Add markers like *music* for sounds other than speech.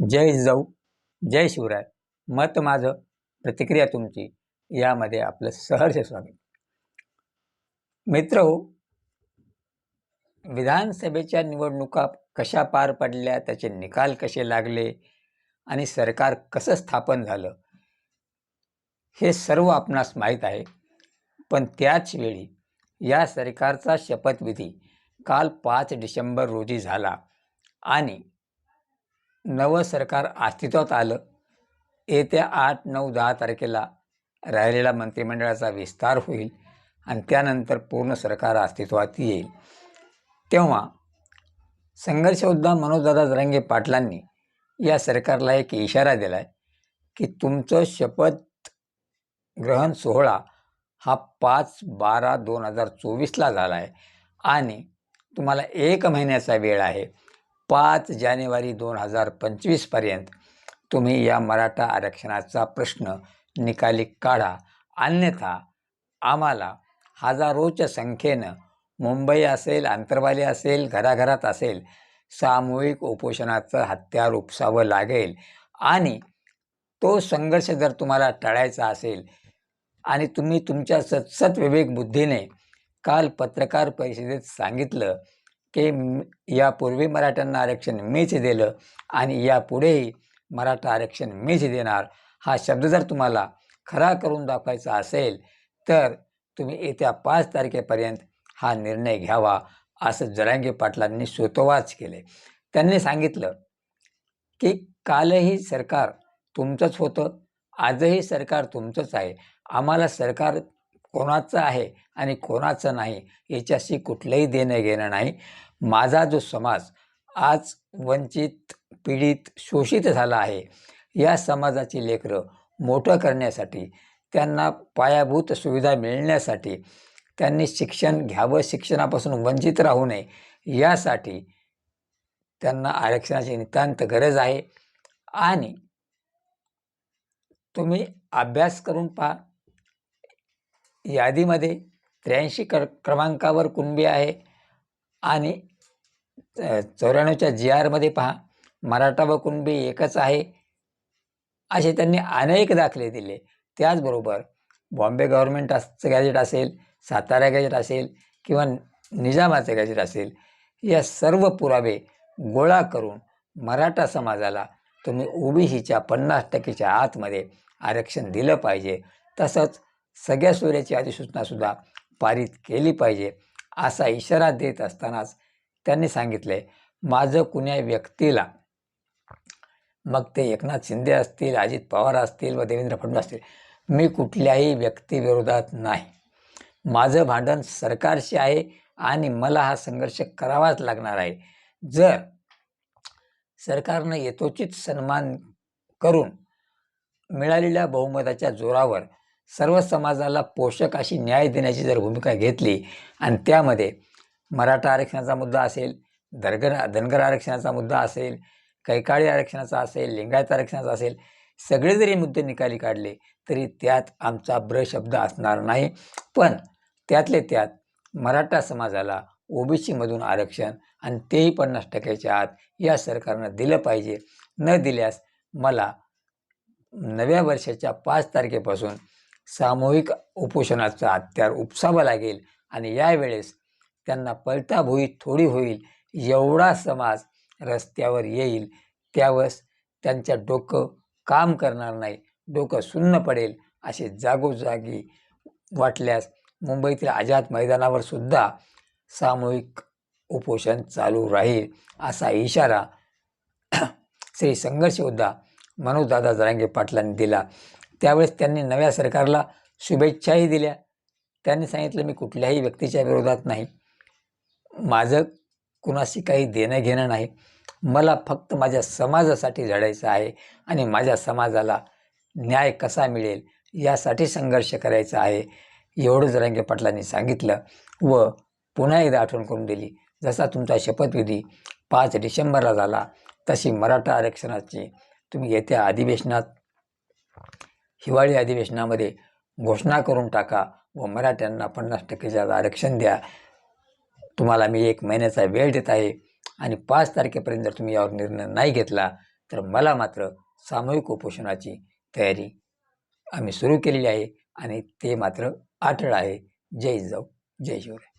जय जाऊ जय शिवराय. मत माझं प्रतिक्रिया तुमची. यामध्ये आपलं सहर्ष स्वागत. मित्र हो विधानसभेच्या निवडणुका कशा पार पडल्या त्याचे निकाल कसे लागले आणि सरकार कसं स्थापन झालं हे सर्व आपणास माहीत आहे. पण त्याच वेळी या सरकारचा शपथविधी काल पाच डिसेंबर रोजी झाला. आणि नवं सरकार अस्तित्वात आलं. येत्या आठ नऊ दहा तारखेला राहिलेला मंत्रिमंडळाचा विस्तार होईल आणि त्यानंतर पूर्ण सरकार अस्तित्वात येईल. तेव्हा संघर्ष मनोजदादा जरांगे पाटलांनी या सरकारला एक इशारा दिला आहे की तुमचं शपथ ग्रहण सोहळा हा पाच बारा दोन हजार चोवीसला झाला आहे आणि तुम्हाला एक महिन्याचा वेळ आहे. पाच जानेवारी दोन हजार पंचवीसपर्यंत तुम्ही या मराठा आरक्षणाचा प्रश्न निकाली काढा. अन्यथा आम्हाला हजारोच्या संख्येनं मुंबई असेल आंतरवाली असेल घराघरात असेल सामूहिक उपोषणाचं हत्यार उपसावं लागेल आणि तो संघर्ष जर तुम्हाला टाळायचा असेल आणि तुम्ही तुमच्या सतसत विवेक बुद्धीने काल पत्रकार परिषदेत सांगितलं की यापूर्वी मराठ्यांना आरक्षण मीच दिलं आणि यापुढेही मराठा आरक्षण मीच देणार हा शब्द जर तुम्हाला खरा करून दाखवायचा असेल तर तुम्ही येत्या पाच तारखेपर्यंत हा निर्णय घ्यावा असं जरांगे पाटलांनी स्वतोवाच केले. त्यांनी सांगितलं की कालही सरकार तुमचंच होतं आजही सरकार तुमचंच आहे. आम्हाला सरकार कोणाचं आहे आणि कोणाचं नाही याच्याशी कुठलंही देणं घेणं नाही. माझा जो समाज आज वंचित पीडित शोषित झाला आहे या समाजाची लेकरं मोठं करण्यासाठी त्यांना पायाभूत सुविधा मिळण्यासाठी त्यांनी शिक्षण घ्यावं शिक्षणापासून वंचित राहू नये यासाठी त्यांना आरक्षणाची नितांत गरज आहे. आणि तुम्ही अभ्यास करून पहा. यादीमध्ये त्र्याऐंशी कर क्रमांकावर कुणबी आहे. आणि चौऱ्याण्णवच्या जी आरमध्ये पहा मराठा व कुणबी एकच आहे. असे त्यांनी अनेक दाखले दिले. त्याचबरोबर बॉम्बे गव्हर्नमेंटचं गॅजेट असेल सातारा गॅजेट असेल किंवा निजामाचं गॅजेट असेल या सर्व पुरावे गोळा करून मराठा समाजाला तुम्ही ओबीसीच्या पन्नास टक्केच्या आतमध्ये आरक्षण दिलं पाहिजे. तसंच सगळ्या सूर्याची अधिसूचनासुद्धा पारित केली पाहिजे. असा इशारा देत असतानाच त्यांनी सांगितले माझं कुण्या व्यक्तीला मग ते एकनाथ शिंदे असतील अजित पवार असतील व देवेंद्र फडणवीस असतील मी कुठल्याही व्यक्तीविरोधात नाही. माझं भांडण सरकारशी आहे आणि मला हा संघर्ष करावाच लागणार आहे. जर सरकारनं यथोचित सन्मान करून मिळालेल्या बहुमताच्या जोरावर सर्व समाजाला पोषक अशी न्याय देण्याची जर भूमिका घेतली आणि त्यामध्ये मराठा आरक्षणाचा मुद्दा असेल दरगर धनगर आरक्षणाचा मुद्दा असेल कैकाळी आरक्षणाचा असेल लिंगायत आरक्षणाचा असेल सगळे जरी मुद्दे निकाली काढले तरी त्यात आमचा ब्र शब्द असणार नाही. पण त्यातले त्यात मराठा समाजाला ओबीसीमधून आरक्षण आणि तेही पन्नास टक्क्याच्या आत या सरकारनं दिलं पाहिजे. न दिल्यास मला नव्या वर्षाच्या पाच तारखेपासून सामूहिक उपोषणाचा हत्यार उपसावं लागेल आणि यावेळेस त्यांना पलटा थोडी होईल एवढा समाज रस्त्यावर येईल त्यावेळेस त्यांच्या डोकं काम करणार नाही डोकं सुन्न पडेल असे जागोजागी वाटल्यास मुंबईतील आझाद मैदानावर सुद्धा सामूहिक उपोषण चालू राहील असा इशारा *clears throat* श्री संघर्ष योद्धा मनोजदादा जरांगे पाटलांनी दिला. त्यावेळेस त्यांनी नव्या सरकारला शुभेच्छाही दिल्या. त्यांनी सांगितलं मी कुठल्याही व्यक्तीच्या विरोधात नाही. माझं कुणाशी काही देणं घेणं नाही. मला फक्त माझ्या समाजासाठी लढायचं आहे आणि माझ्या समाजाला न्याय कसा मिळेल यासाठी संघर्ष करायचा आहे. एवढं जरांगे पाटलांनी सांगितलं व पुन्हा एकदा आठवण करून दिली. जसा तुमचा शपथविधी पाच डिसेंबरला झाला तशी मराठा आरक्षणाची तुम्ही येत्या अधिवेशनात हिवाळी अधिवेशनामध्ये घोषणा करून टाका व मराठ्यांना पन्नास टक्केच्या आरक्षण द्या. तुम्हाला मी एक महिन्याचा वेळ देत आहे आणि पाच तारखेपर्यंत जर तुम्ही यावर निर्णय नाही घेतला तर मला मात्र सामूहिक उपोषणाची तयारी आम्ही सुरू केलेली आहे आणि ते मात्र अटळ आहे. जय जाऊ जय शिवराय.